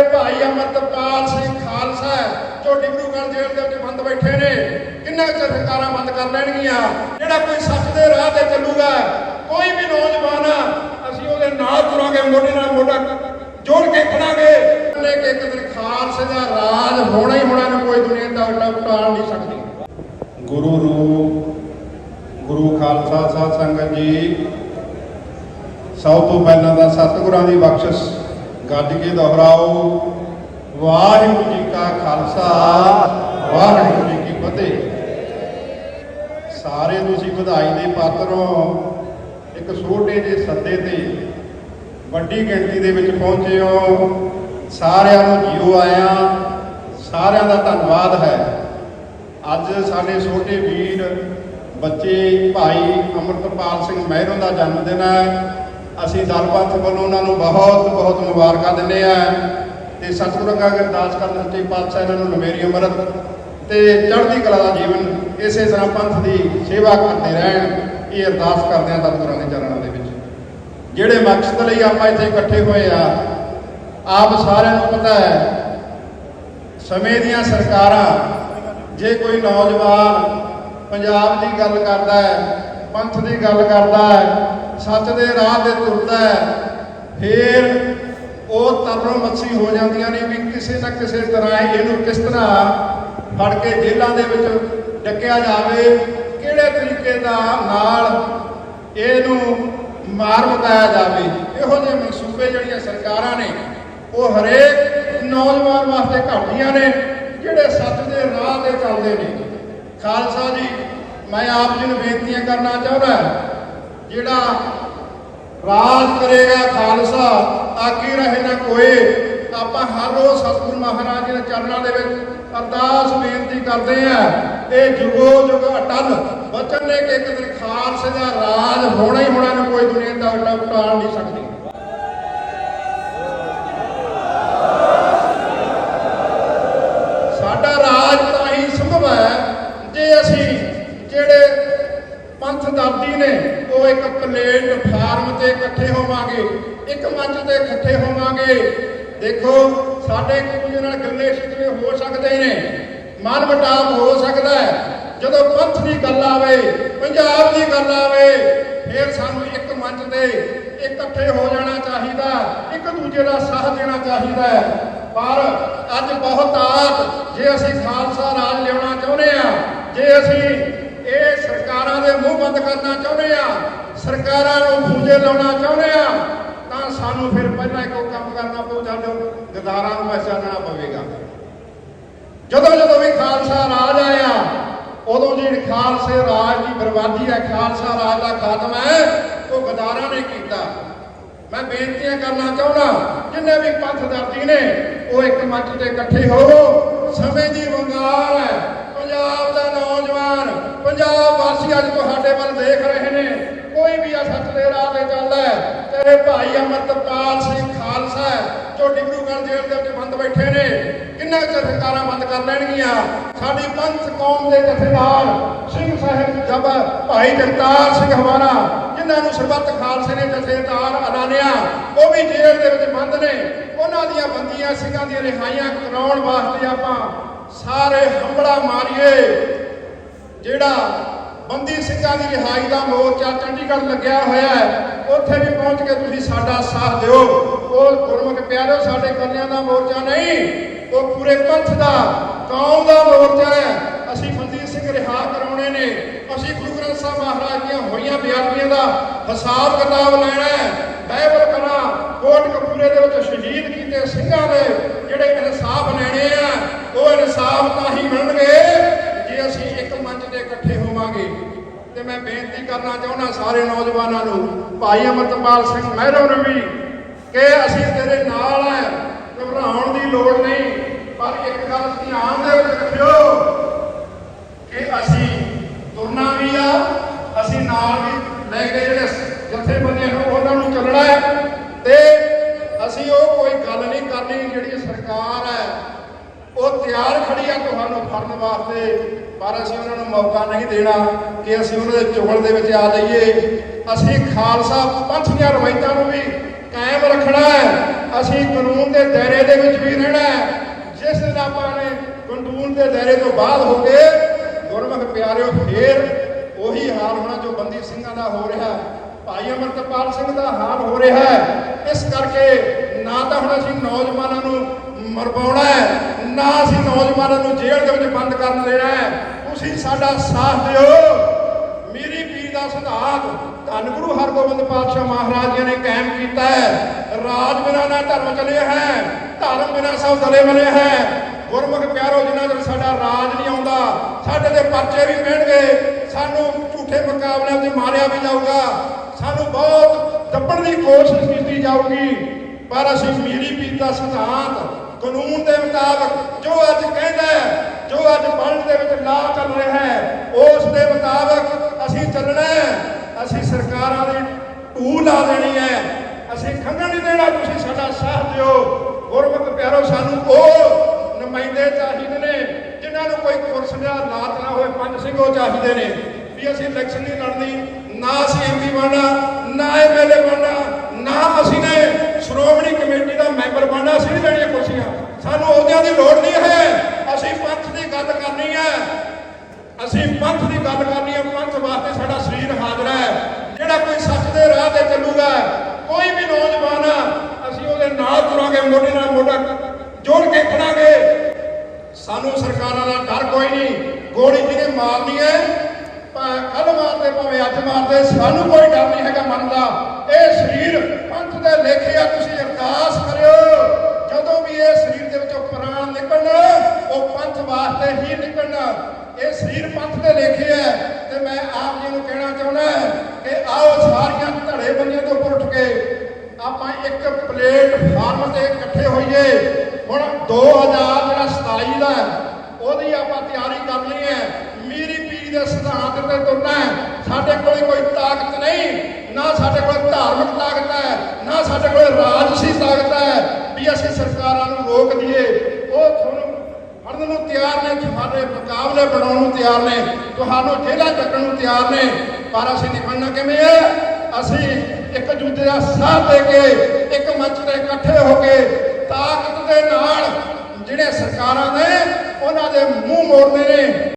ਤੇਰੇ ਭਾਈ ਅਮਰਤਪਾਲ ਸਿੰਘ ਖਾਲਸਾ ਜੋ ਡਿਬਰੂਗੜ੍ਹ ਜੇਲ੍ਹ ਦੇ ਵਿੱਚ ਬੰਦ ਬੈਠੇ ਨੇ। ਕਿੰਨਾ ਚਿਰ ਸਰਕਾਰਾਂ ਬੰਦ ਕਰ ਲੈਣਗੀਆਂ? ਜਿਹੜਾ ਕੋਈ ਸੱਚ ਦੇ ਰਾਹ ਤੇ ਚੱਲੂਗਾ, ਕੋਈ ਵੀ ਨੌਜਵਾਨ ਅਸੀਂ ਉਹਦੇ ਨਾਲ ਤੁਰਾਂਗੇ, ਮੋਢੇ ਨਾਲ ਮੋਢਾ ਜੋੜ ਕੇ ਖੜਾਂਗੇ। ਉਹਨੇ ਕਿ ਇੱਕ ਦਿਨ ਖਾਲਸੇ ਦਾ ਰਾਜ ਹੋਣਾ ਹੀ ਹੋਣਾ ਨੂੰ ਕੋਈ ਦੁਨੀਆ ਦਾ ਉਲਟਾ ਟਾਲ ਨਹੀਂ ਸਕਦੀ। ਗੁਰੂ ਰੂਪ, ਗੁਰੂ ਖਾਲਸਾ ਸਾਧ ਸੰਗਤ ਜੀ, ਸਭ ਤੋਂ ਪਹਿਲਾਂ ਤਾਂ ਸਤਿਗੁਰਾਂ ਦੀ ਬਖਸ਼ਿਸ਼। ਗੱਜ ਕੇ ਦੁਹਰਾਓ। ਵਾਹਿਗੁਰੂ ਜੀ ਕਾ ਖਾਲਸਾ, ਵਾਹਿਗੁਰੂ ਜੀ ਕੀ ਫਤਿਹ। ਸਾਰੇ ਤੁਸੀਂ ਵਧਾਈ ਦੇ ਪਾਤਰ ਹੋ। ਇੱਕ ਛੋਟੇ ਜਿਹੇ ਸੱਦੇ ਤੇ ਵੱਡੀ ਗਿਣਤੀ ਦੇ ਵਿੱਚ ਪਹੁੰਚੇ ਹੋ। ਸਾਰਿਆਂ ਨੂੰ ਜੀਓ ਆਇਆ। ਸਾਰਿਆਂ ਦਾ ਧੰਨਵਾਦ ਹੈ। ਅੱਜ ਸਾਡੇ ਛੋਟੇ ਵੀਰ, ਬੱਚੇ, ਭਾਈ ਅਮਰਤਪਾਲ ਸਿੰਘ ਮਹਿਰੋਂ ਦਾ ਜਨਮ ਦਿਨ ਹੈ। ਅਸੀਂ ਦਲ ਪੰਥ ਵੱਲੋਂ ਉਹਨਾਂ ਨੂੰ ਬਹੁਤ ਬਹੁਤ ਮੁਬਾਰਕਾਂ ਦਿੰਦੇ ਆ ਤੇ ਸਤਿਗੁਰੂ ਅੱਗੇ ਅਰਦਾਸ ਕਰਨ ਸੱਚੇ ਪਾਤਸ਼ਾਹ ਇਹਨਾਂ ਨੂੰ ਲੰਮੇਰੀ ਅੰਮ੍ਰਿਤ ਤੇ ਚੜ੍ਹਦੀ ਕਲਾ ਦਾ ਜੀਵਨ ਇਸੇ ਤਰ੍ਹਾਂ ਪੰਥ ਦੀ ਸੇਵਾ ਕਰਦੇ ਰਹਿਣ, ਇਹ ਅਰਦਾਸ ਕਰਦੇ ਆ ਸਤਿਗੁਰਾਂ ਦੇ ਚਰਨਾਂ ਦੇ ਵਿੱਚ। ਜਿਹੜੇ ਮਕਸਦ ਲਈ ਆਪਾਂ ਇੱਥੇ ਇਕੱਠੇ ਹੋਏ ਆ, ਆਪ ਸਾਰਿਆਂ ਨੂੰ ਪਤਾ ਹੈ, ਸਮੇਂ ਦੀਆਂ ਸਰਕਾਰਾਂ, ਜੇ ਕੋਈ ਨੌਜਵਾਨ ਪੰਜਾਬ ਦੀ ਗੱਲ ਕਰਦਾ ਹੈ, ਪੰਥ ਦੀ ਗੱਲ ਕਰਦਾ ਹੈ ਸੱਚ ਦੇ ਰਾਹ ਤੇ ਤੁਰਦਾ ਹੈ, ਫਿਰ ਉਹ ਤਰਨੋਂ ਮੱਛੀ ਹੋ ਜਾਂਦੀਆਂ ਨੇ ਵੀ ਕਿਸੇ ਨਾ ਕਿਸੇ ਤਰ੍ਹਾਂ ਇਹਨੂੰ ਕਿਸ ਤਰ੍ਹਾਂ ਫੜ ਕੇ ਜੇਲਾਂ ਦੇ ਵਿੱਚ ਡੱਕਿਆ ਜਾਵੇ, ਕਿਹੜੇ ਤਰੀਕੇ ਦਾ ਨਾਲ ਇਹਨੂੰ ਮਾਰ ਮੁਕਾਇਆ ਜਾਵੇ, ਇਹੋ ਜਿਹੇ ਮਨਸੂਬੇ ਜਿਹੜੀਆਂ ਸਰਕਾਰਾਂ ਨੇ, ਉਹ ਹਰੇਕ ਨੌਜਵਾਨ ਵਾਸਤੇ ਘੜਦੀਆਂ ਨੇ, ਜਿਹੜੇ ਸੱਚ ਦੇ ਰਾਹ ਤੇ ਚੱਲਦੇ ਨੇ। ਖਾਲਸਾ ਜੀ, ਮੈਂ ਆਪ ਜੀ ਨੂੰ ਬੇਨਤੀਆਂ ਕਰਨਾ ਚਾਹੁੰਦਾ ਜਿਹੜਾ ਰਾਜ ਕਰੇਗਾ ਖਾਲਸਾ, ਤਾਕੀ ਰਹੇ ਨਾ ਕੋਏ ਆਪਾਂ ਹਰ ਰੋਜ਼ ਸਤਿਗੁਰੂ ਮਹਾਰਾਜ ਜੀ ਦੇ ਚਰਨਾਂ ਦੇ ਵਿੱਚ ਅਰਦਾਸ ਬੇਨਤੀ ਕਰਦੇ ਆ, ਇਹ ਜੁਗੋ ਜੁਗ ਅਟਲ, ਬਚਨ ਨੇ ਕਿ ਇੱਕ ਦਿਨ ਖਾਲਸੇ ਦਾ ਰਾਜ ਹੋਣਾ ਹੀ ਹੋਣਾ, ਨੂੰ ਕੋਈ ਦੁਨੀਆ ਦਾ ਉਲਟਾ ਟਾਲ ਨਹੀਂ ਸਕਦੀ ਸਾਡਾ ਰਾਜ ਤਾਂ ਹੀ ਸੰਭਵ ਹੈ ਜੇ ਅਸੀਂ ਜਿਹੜੇ ਪੰਥ ਦਾਦੀ ਨੇ, ਉਹ ਇੱਕ ਪਲੇਟ ਫਾਰਮ ਤੇ ਇਕੱਠੇ ਹੋਵਾਂਗੇ। ਇੱਕ ਮੰਚ ਤੇ ਇਕੱਠੇ ਹੋਵਾਂਗੇ। ਦੇਖੋ, ਸਾਡੇ ਇੱਕ ਨਾਲ ਗੱਲੇ ਸ਼ਿਕਵੇ ਹੋ ਸਕਦੇ ਨੇ। ਮਨ ਮਟਾਵ ਹੋ ਸਕਦਾ ਹੈ। ਜਦੋਂ ਪੰਥ ਦੀ ਗੱਲ ਆਵੇ, ਪੰਜਾਬ ਦੀ ਗੱਲ ਆਵੇ, ਫਿਰ ਸਾਨੂੰ ਇੱਕ ਮੰਚ ਤੇ ਇਕੱਠੇ ਹੋ ਜਾਣਾ ਚਾਹੀਦਾ, ਇੱਕ ਦੂਜੇ ਦਾ ਸਾਥ ਦੇਣਾ ਚਾਹੀਦਾ ਹੈ। ਪਰ ਅੱਜ ਬਹੁਤ ਆਤ ਜੇ ਅਸੀਂ ਖਾਲਸਾ ਰਾਜ ਲਿਆਉਣਾ ਚਾਹੁੰਦੇ ਆ ਜੇ ਅਸੀਂ ਸਰਕਾਰਾਂ ਦੇ ਮੂੰਹ ਬੰਦ ਕਰਨਾ ਚਾਹੁੰਦੇ ਆ, ਸਰਕਾਰਾਂ ਨੂੰ ਪੂਜੇ ਲਾਉਣਾ ਚਾਹੁੰਦੇ ਆ, ਤਾਂ ਸਾਨੂੰ ਫਿਰ ਪਹਿਲਾਂ ਇੱਕ ਕੰਮ ਕਰਨਾ ਪਊ ਸਾਨੂੰ ਗਦਾਰਾਂ ਨੂੰ ਪਹਿਚਾਨਣਾ ਪਵੇਗਾ। ਜਦੋਂ ਜਦੋਂ ਵੀ ਖਾਲਸਾ ਰਾਜ ਆਇਆ, ਉਦੋਂ ਜਿਹੜੀ ਖਾਲਸੇ ਰਾਜ ਦੀ ਬਰਬਾਦੀ ਹੈ, ਖਾਲਸਾ ਰਾਜ ਦਾ ਖਾਤਮਾ ਹੈ, ਉਹ ਗਦਾਰਾਂ ਨੇ ਕੀਤਾ। ਮੈਂ ਬੇਨਤੀਆਂ ਕਰਨਾ ਚਾਹੁੰਦਾ, ਜਿੰਨੇ ਵੀ ਪੰਥ ਦਰਜੀ ਨੇ, ਉਹ ਇੱਕ ਮੰਚ ਤੇ ਇਕੱਠੇ ਹੋਵੋ। ਸਮੇਂ ਦੀ ਵੰਗਾਰ ਹੈ ਪੰਜਾਬ ਦਾ ਨੌਜਵਾਨ ਪੰਜਾਬ ਵਾਸੀ ਅੱਜ ਤੁਹਾਡੇ ਵੱਲ ਦੇਖ ਰਹੇ ਨੇ ਕੋਈ ਵੀ ਆ ਸੱਚ ਦੇ ਰਾਹ ਤੇ ਚੱਲਦਾ ਹੈ ਭਾਈ ਅਮਰਤਪਾਲ ਸਿੰਘ ਖਾਲਸਾ ਜੋ ਡਿਬਰੂਗੜ੍ਹ ਜੇਲ੍ਹ ਦੇ ਵਿੱਚ ਬੰਦ ਬੈਠੇ ਨੇ। ਕਿੰਨਾ ਚਿਰ ਸਰਕਾਰਾਂ ਬੰਦ ਕਰ ਲੈਣਗੀਆਂ? ਸਾਡੀ ਪੰਥ ਕੌਮ ਦੇ ਜਥੇਦਾਰ ਸਿੰਘ ਸਾਹਿਬ ਜਬ, ਭਾਈ ਜਗਤਾਰ ਸਿੰਘ ਹਮਾਰਾ ਜਿਨ੍ਹਾਂ ਨੂੰ ਸਰਬੱਤ ਖਾਲਸੇ ਨੇ ਜਥੇਦਾਰ ਐਲਾਨਿਆ ਉਹ ਵੀ ਜੇਲ੍ਹ ਦੇ ਵਿੱਚ ਬੰਦ ਨੇ। ਉਹਨਾਂ ਦੀਆਂ ਬੰਦੀਆਂ ਸਿੰਘਾਂ ਦੀਆਂ ਰਿਹਾਈਆਂ ਕਰਾਉਣ ਵਾਸਤੇ ਆਪਾਂ ਸਾਰੇ ਹੰਬੜਾ ਮਾਰੀਏ, ਜਿਹੜਾ ਬੰਦੀ ਸਿੰਘਾਂ ਦੀ ਰਿਹਾਈ ਦਾ ਮੋਰਚਾ ਚੰਡੀਗੜ੍ਹ ਲੱਗਿਆ ਹੋਇਆ ਹੈ। ਉੱਥੇ ਵੀ ਪਹੁੰਚ ਕੇ ਤੁਸੀਂ ਸਾਡਾ ਸਾਥ ਦਿਓ। ਉਹ ਗੁਰਮੁਖ ਪਿਆਰਿਓ ਸਾਡੇ ਕੰਨਿਆਂ ਦਾ ਮੋਰਚਾ ਨਹੀਂ। ਉਹ ਪੂਰੇ ਪੰਥ ਦਾ, ਕੌਮ ਦਾ ਮੋਰਚਾ ਹੈ। ਅਸੀਂ ਬੰਦੀ ਸਿੰਘ ਰਿਹਾ ਕਰਾਉਣੇ ਨੇ। ਅਸੀਂ ਗੁਰੂ ਗ੍ਰੰਥ ਸਾਹਿਬ ਮਹਾਰਾਜ ਦੀਆਂ ਹੋਈਆਂ ਬੇਅਦਬੀਆਂ ਦਾ ਹਿਸਾਬ ਕਿਤਾਬ ਲੈਣਾ ਹੈ। ਬਾਈਬਲ ਕਰਾ ਕੋਟ ਕਪੂਰੇ ਦੇ ਵਿੱਚ ਸ਼ਹੀਦ ਕੀਤੇ ਸਿੰਘਾਂ ਦੇ ਜਿਹੜੇ ਇਨਸਾਫ ਲੈਣੇ ਆ ਉਹ ਇਨਸਾਫ ਤਾਂ ਹੀ ਮਿਲਣਗੇ ਜੇ ਅਸੀਂ ਇੱਕ ਮੰਚ ਤੇ ਇਕੱਠੇ ਹੋਵਾਂਗੇ ਤੇ ਮੈਂ ਬੇਨਤੀ ਕਰਨਾ ਚਾਹੁੰਦਾ ਸਾਰੇ ਨੌਜਵਾਨਾਂ ਨੂੰ, ਭਾਈ ਅਮਰਤਪਾਲ ਸਿੰਘ ਮਹਿਰੋ ਨੂੰ ਵੀ, ਕਿ ਅਸੀਂ ਤੇਰੇ ਨਾਲ ਆ, ਘਬਰਾਉਣ ਦੀ ਲੋੜ ਨਹੀਂ, ਪਰ ਇੱਕ ਗੱਲ ਧਿਆਨ ਦੇ ਵਿੱਚ ਰੱਖਿਓ ਕਿ ਅਸੀਂ ਤੁਰਨਾ ਵੀ ਆ ਅਸੀਂ ਨਾਲ ਵੀ ਲੈ ਕੇ ਜਿਹੜੇ ਜਥੇਬੰਦੀਆਂ ਨੂੰ ਉਹਨਾਂ ਨੂੰ ਚੱਲਣਾ ਹੈ ਤੇ ਅਸੀਂ ਉਹ ਕੋਈ ਗੱਲ ਨਹੀਂ ਕਰਨੀ ਜਿਹੜੀ ਸਰਕਾਰ ਹੈ ਉਹ ਤਿਆਰ ਖੜੀ ਆ ਤੁਹਾਨੂੰ ਫੜਨ ਵਾਸਤੇ, ਪਰ ਅਸੀਂ ਉਹਨਾਂ ਨੂੰ ਮੌਕਾ ਨਹੀਂ ਦੇਣਾ ਕਿ ਅਸੀਂ ਉਹਨਾਂ ਦੇ ਚੁਗਲ ਦੇ ਵਿੱਚ ਆ ਜਾਈਏ। ਅਸੀਂ ਖਾਲਸਾ ਪੰਥ ਦੀਆਂ ਰਵਾਇਤਾਂ ਨੂੰ ਵੀ ਕਾਇਮ ਰੱਖਣਾ ਹੈ। ਅਸੀਂ ਕਾਨੂੰਨ ਦੇ ਦਾਇਰੇ ਦੇ ਵਿੱਚ ਵੀ ਰਹਿਣਾ ਹੈ। ਜਿਸ ਦਿਨ ਆਪਾਂ ਨੇ ਕਾਨੂੰਨ ਦੇ ਦਾਇਰੇ ਤੋਂ ਬਾਹਰ ਹੋ ਕੇ ਗੁਰਮੁਖ ਪਿਆਰਿਓ, ਫੇਰ ਉਹੀ ਹਾਲ ਹੋਣਾ ਜੋ ਬੰਦੀ ਸਿੰਘਾਂ ਦਾ ਹੋ ਰਿਹਾ। ਭਾਈ ਅਮਰਤਪਾਲ ਸਿੰਘ ਦਾ ਹਾਲ ਹੋ ਰਿਹਾ ਹੈ। ਇਸ ਕਰਕੇ ਨਾ ਤਾਂ ਹੁਣ ਅਸੀਂ ਨੌਜਵਾਨਾਂ ਨੂੰ ਮਰਵਾਉਣਾ ਹੈ ਨਾ ਅਸੀਂ ਨੌਜਵਾਨਾਂ ਨੂੰ ਜੇਲ੍ਹ ਦੇ ਵਿੱਚ ਬੰਦ ਕਰਨ ਦੇਣਾ ਹੈ। ਤੁਸੀਂ ਸਾਡਾ ਸਾਥ ਦਿਓ। ਮੇਰੀ ਪੀਰ ਦਾ ਸਿਧਾਂਤ ਧੰਨ ਗੁਰੂ ਹਰਗੋਬਿੰਦ ਪਾਤਸ਼ਾਹ ਮਹਾਰਾਜ ਜੀ ਨੇ ਕਾਇਮ ਕੀਤਾ ਹੈ। ਰਾਜ ਬਿਨਾ ਨਾ ਧਰਮ ਚਲਿਆ ਹੈ, ਧਰਮ ਬਿਨਾ ਸਭ ਦਲੇ ਮਲੇ ਹੈ। ਗੁਰਮੁਖ ਪਿਆਰੋ ਜਿਨ੍ਹਾਂ ਚਿਰ ਸਾਡਾ ਰਾਜ ਨਹੀਂ ਆਉਂਦਾ, ਸਾਡੇ ਤੇ ਪਰਚੇ ਵੀ ਪੈਣਗੇ। ਸਾਨੂੰ ਝੂਠੇ ਮੁਕਾਬਲਿਆਂ 'ਚ ਮਾਰਿਆ ਵੀ ਜਾਊਗਾ। ਸਾਨੂੰ ਬਹੁਤ ਦੱਬਣ ਦੀ ਕੋਸ਼ਿਸ਼ ਕੀਤੀ ਜਾਊਗੀ। ਪਰ ਅਸੀਂ ਮੀਰੀ ਪੀਰ ਦਾ ਸਿਧਾਂਤ ਕਾਨੂੰਨ ਦੇ ਮੁਤਾਬਕ ਜੋ ਅੱਜ ਕਹਿੰਦਾ ਹੈ, ਜੋ ਅੱਜ ਵਰਲਡ ਦੇ ਵਿੱਚ ਲਾ ਚੱਲ ਰਿਹਾ ਹੈ, ਉਸ ਦੇ ਮੁਤਾਬਕ ਅਸੀਂ ਚੱਲਣਾ ਹੈ। ਅਸੀਂ ਸਰਕਾਰਾਂ ਦੀ ਢੂ ਲਾ ਦੇਣੀ ਹੈ। ਅਸੀਂ ਖੰਗਣ ਨਹੀਂ ਦੇਣਾ, ਤੁਸੀਂ ਸਾਡਾ ਸਾਥ ਦਿਓ। ਗੁਰਮੁਖ ਪਿਆਰੋ, ਸਾਨੂੰ ਉਹ ਨੁਮਾਇੰਦੇ ਚਾਹੀਦੇ ਨੇ, ਜਿਨ੍ਹਾਂ ਨੂੰ ਕੋਈ ਕੁਰਸ ਦਾ ਲਾਤ ਨਾ ਹੋਏ ਪੰਜ ਸਿੰਘ ਉਹ ਚਾਹੀਦੇ ਨੇ। ਵੀ ਅਸੀਂ ਇਲੈਕਸ਼ਨ ਨਹੀਂ ਲੜਨੀ, ਨਾ ਅਸੀਂ ਐਮਪੀ ਬਣਨਾ ਨਾ ਐਮਐਲਏ ਬਣਨਾ ਨਾ ਅਸੀਂ ਨੇ ਸ਼੍ਰੋਮਣੀ ਕਮੇਟੀ ਦਾ ਮੈਂਬਰ ਬਣਨਾ ਅਸੀਂ ਨਹੀਂ ਲੈਣੀਆਂ ਕੁਰਸੀਆਂ ਸਾਨੂੰ ਅਹੁਦਿਆਂ ਦੀ ਲੋੜ ਨਹੀਂ ਹੈ ਅਸੀਂ ਪੰਥ ਦੀ ਗੱਲ ਕਰਨੀ ਹੈ ਅਸੀਂ ਪੰਥ ਦੀ ਗੱਲ ਕਰਨੀ ਹੈ ਪੰਥ ਵਾਸਤੇ ਸਾਡਾ ਸਰੀਰ ਹਾਜ਼ਰ ਹੈ ਜਿਹੜਾ ਕੋਈ ਸੱਚ ਦੇ ਰਾਹ ਤੇ ਚੱਲੂਗਾ ਕੋਈ ਵੀ ਨੌਜਵਾਨ ਆ, ਅਸੀਂ ਉਹਦੇ ਨਾਲ ਤੁਰਾਂਗੇ ਮੋਢੇ ਨਾਲ ਮੋਢਾ ਜੋੜ ਕੇ ਖੜਾਂਗੇ ਸਾਨੂੰ ਸਰਕਾਰਾਂ ਦਾ ਡਰ ਕੋਈ ਨਹੀਂ ਗੋਲੀ ਜਿਹਨੇ ਮਾਰਨੀ ਹੈ ਕੱਲ ਮਾਰਦੇ ਸਾਨੂੰ ਕੋਈ ਡਰ ਨਹੀਂ ਹੈਗਾ ਮਨ ਦਾ। ਇਹ ਸਰੀਰ ਪੰਥ ਦੇ ਲੇਖੇ ਆ, ਤੁਸੀਂ ਅਰਦਾਸ ਕਰਿਓ। ਜਦੋਂ ਵੀ ਇਹ ਸਰੀਰ ਦੇ ਵਿੱਚੋਂ ਪ੍ਰਾਣ ਨਿਕਲਣ, ਉਹ ਪੰਥ ਵਾਸਤੇ ਹੀ ਨਿਕਲਣ। ਇਹ ਸਰੀਰ ਪੰਥ ਦੇ ਲੇਖੇ ਹੈ ਤੇ ਮੈਂ ਆਪ ਜੀ ਨੂੰ ਕਹਿਣਾ ਚਾਹੁੰਦਾ ਕਿ ਆਓ ਸਾਰੀਆਂ ਧੜੇ ਬੰਦੀਆਂ ਤੋਂ ਉੱਪਰ ਉੱਠ ਕੇ ਆਪਾਂ ਇੱਕ ਪਲੇਟਫਾਰਮ ਤੇ ਇਕੱਠੇ ਹੋਈਏ। ਹੁਣ 2000 ਜਿਹੜਾ 27 ਦਾ ਉਹਦੀ ਆਪਾਂ ਤਿਆਰੀ ਕਰਨੀ ਹੈ। ਮੀਰੀ ਦੇ ਸਿਧਾਂਤ ਤੇ ਤੁਰਨਾ ਹੈ। ਸਾਡੇ ਕੋਲ ਕੋਈ ਤਾਕਤ ਨਹੀਂ, ਨਾ ਸਾਡੇ ਕੋਲ ਧਾਰਮਿਕ ਤਾਕਤ ਹੈ, ਨਾ ਸਾਡੇ ਕੋਲ ਰਾਜਸੀ ਤਾਕਤ ਹੈ ਵੀ ਅਸੀਂ ਸਰਕਾਰਾਂ ਨੂੰ ਰੋਕ ਦਈਏ। ਉਹ ਤੁਹਾਨੂੰ ਫੜਨ ਨੂੰ ਤਿਆਰ ਨੇ, ਤੁਹਾਡੇ ਮੁਕਾਬਲੇ ਬਣਾਉਣ ਨੂੰ ਤਿਆਰ ਨੇ, ਤੁਹਾਨੂੰ ਜੇਲ੍ਹਾਂ ਚੱਕਣ ਨੂੰ ਤਿਆਰ ਨੇ, ਪਰ ਅਸੀਂ ਨਿਕਲਣਾ ਕਿਵੇਂ ਹੈ? ਅਸੀਂ ਇੱਕ ਦੂਜੇ ਦਾ ਸਾਥ ਦੇ ਕੇ, ਇੱਕ ਮੰਚ ਤੇ ਇਕੱਠੇ ਹੋ ਕੇ ਤਾਕਤ ਦੇ ਨਾਲ ਜਿਹੜੇ ਸਰਕਾਰਾਂ ਨੇ, ਉਹਨਾਂ ਦੇ ਮੂੰਹ ਮੋੜਨੇ ਨੇ।